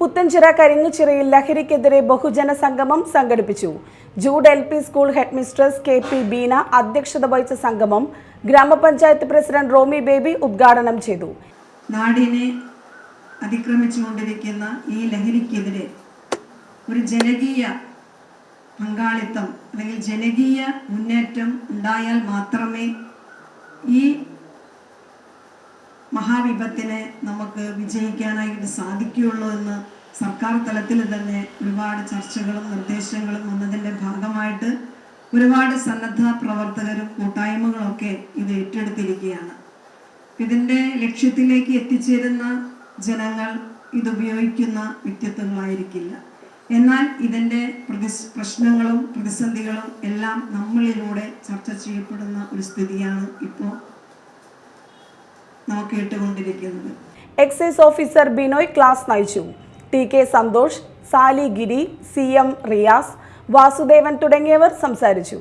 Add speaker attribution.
Speaker 1: പുത്തൻചിറ കരിങ്ങുചിറയിൽ ലഹരിക്കെതിരെ ബഹുജന സംഗമം സംഘടിപ്പിച്ചു. Jude L P school head mistress K P Beena അധ്യക്ഷത വഹിച്ച സംഗമം ഗ്രാമപഞ്ചായത്ത് പ്രസിഡന്റ് റോമി ബേബി ഉദ്ഘാടനം ചെയ്തു.
Speaker 2: നാടിനെ അതിക്രമിച്ചുകൊണ്ടിരിക്കുന്ന ഈ ലഹരിക്കെതിരെ ഒരു ജനകീയ പങ്കാളിത്തം അല്ലെങ്കിൽ ജനകീയ മുന്നേറ്റം ഉണ്ടായാൽ മാത്രമേ ഈ മഹാവിപത്തിനെ നമുക്ക് വിജയിക്കാനായിട്ട് സാധിക്കുകയുള്ളൂ എന്ന് സർക്കാർ തലത്തിൽ തന്നെ ഒരുപാട് ചർച്ചകളും നിർദ്ദേശങ്ങളും വന്നതിന്റെ ഭാഗമായിട്ട് ഒരുപാട് സന്നദ്ധ പ്രവർത്തകരും കൂട്ടായ്മകളൊക്കെ ഇത് ഏറ്റെടുത്തിരിക്കുകയാണ്. ഇതിന്റെ ലക്ഷ്യത്തിലേക്ക് എത്തിച്ചേരുന്ന ജനങ്ങൾ ഇതുപയോഗിക്കുന്ന വ്യക്തിത്വങ്ങളായിരിക്കില്ല. എന്നാൽ ഇതിന്റെ പ്രതി പ്രശ്നങ്ങളും പ്രതിസന്ധികളും എല്ലാം നമ്മളിലൂടെ ചർച്ച ചെയ്യപ്പെടുന്ന ഒരു സ്ഥിതിയാണ് ഇപ്പോൾ നാം കേട്ടുകൊണ്ടിരിക്കുന്നത്
Speaker 1: എക്സൈസ് ഓഫീസർ ബിനോയ് ക്ലാസ് നയിച്ചു. T K Santhosh Sali Giri C M Riyas Vasudevan തുടങ്ങിയവർ സംസാരിച്ചു.